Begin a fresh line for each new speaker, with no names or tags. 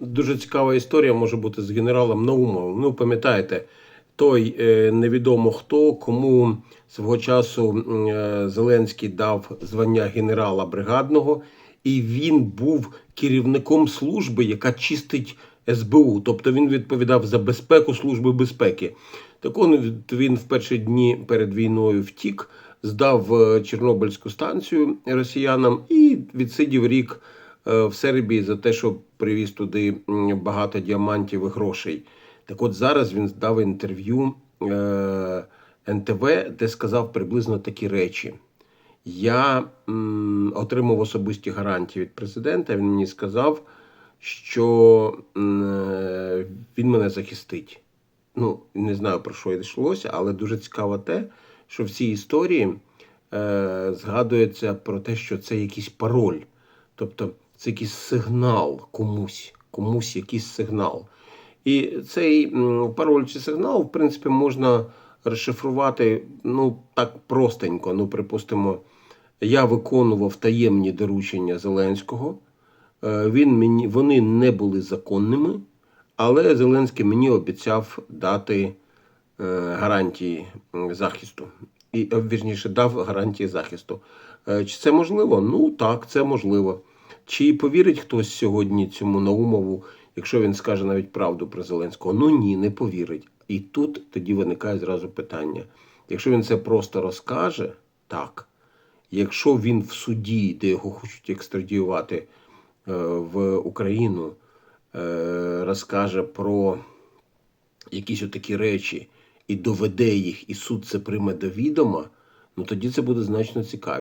дуже цікава історія може бути з генералом Наумовим. Ну, пам'ятаєте, той е, невідомо хто, кому свого часу е, Зеленський дав звання генерала бригадного, і він був керівником служби, яка чистить СБУ. Тобто він відповідав за безпеку Служби безпеки. Так он він в перші дні перед війною втік, здав е, Чорнобильську станцію росіянам і відсидів рік в Сербії за те, що привіз туди багато діамантів і грошей. Так от зараз він дав інтерв'ю е, НТВ, де сказав приблизно такі речі. Я м, отримав особисті гарантії від президента. Він мені сказав, що м, е, він мене захистить. Ну, не знаю про що йшлося, але дуже цікаво те, що в цій історії е, згадується про те, що це якийсь пароль. Тобто це якийсь сигнал комусь, комусь якийсь сигнал. І цей пароль чи сигнал, в принципі, можна розшифрувати ну, так простенько. Ну, припустимо, я виконував таємні доручення Зеленського. Е, Він мені, вони не були законними, але Зеленський мені обіцяв дати е, гарантії захисту. І, е, вірніше, дав гарантії захисту. Чи це можливо? Ну так, це можливо. Чи повірить хтось сьогодні цьому Наумову, якщо він скаже навіть правду про Зеленського? Ну ні, не повірить. І тут тоді виникає зразу питання. Якщо він це просто розкаже, так. Якщо він в суді, де його хочуть екстрадіювати е, в Україну, е, розкаже про якісь отакі речі і доведе їх, і суд це прийме до відома, ну тоді це буде значно цікавіше.